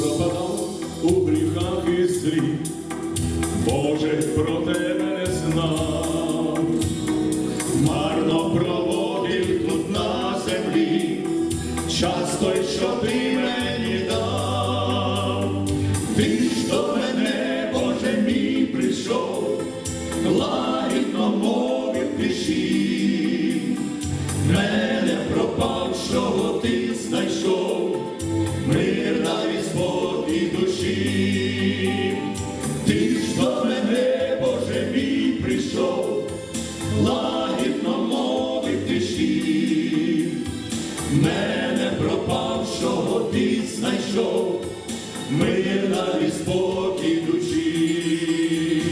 пропадав у гріхах і злі, Боже, про тебе не знав, марно проводив тут на землі, час той, що ти мені дав, ти ж до мене, ти ж до мене, Боже прийшов, лагідно мовив тиші, мене пропавшого ти знайшов, мир навіть спокій душі.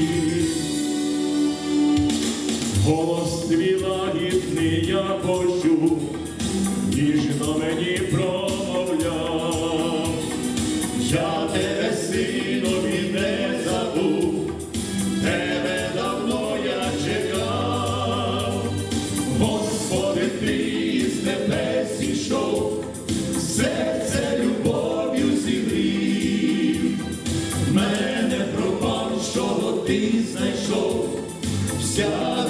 Голос твій я почув, ніжно мені промовляв, я тебе, синові, не забув, тебе давно я чекав, Господи, ти з небес ішов, серце любов'ю зігрів, мене пропавшого ти знайшов, взяти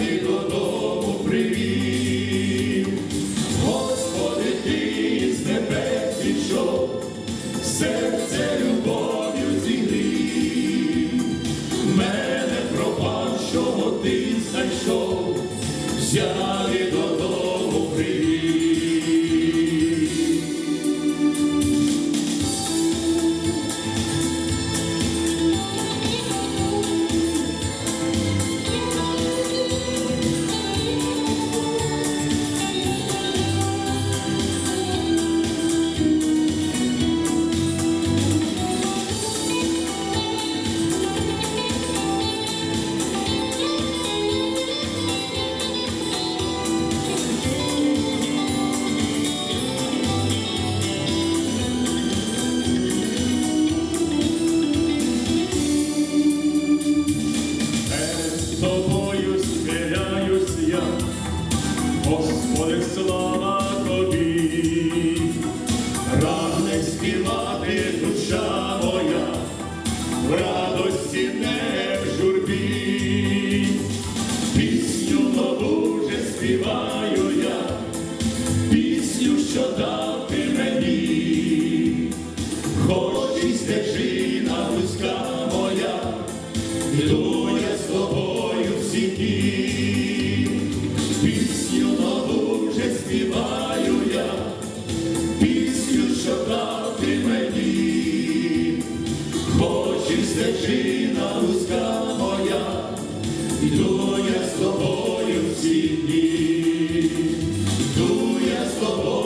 знайшов, взяти слава тобі, Ране співати душа моя, в радості не в журбі, пісню нову вже співаю я, пісню, що дав ти мені, хоч і стежина вузька що дав мені, хоч стежина руська моя, йду я з тобою всі дні, йду я з тобою.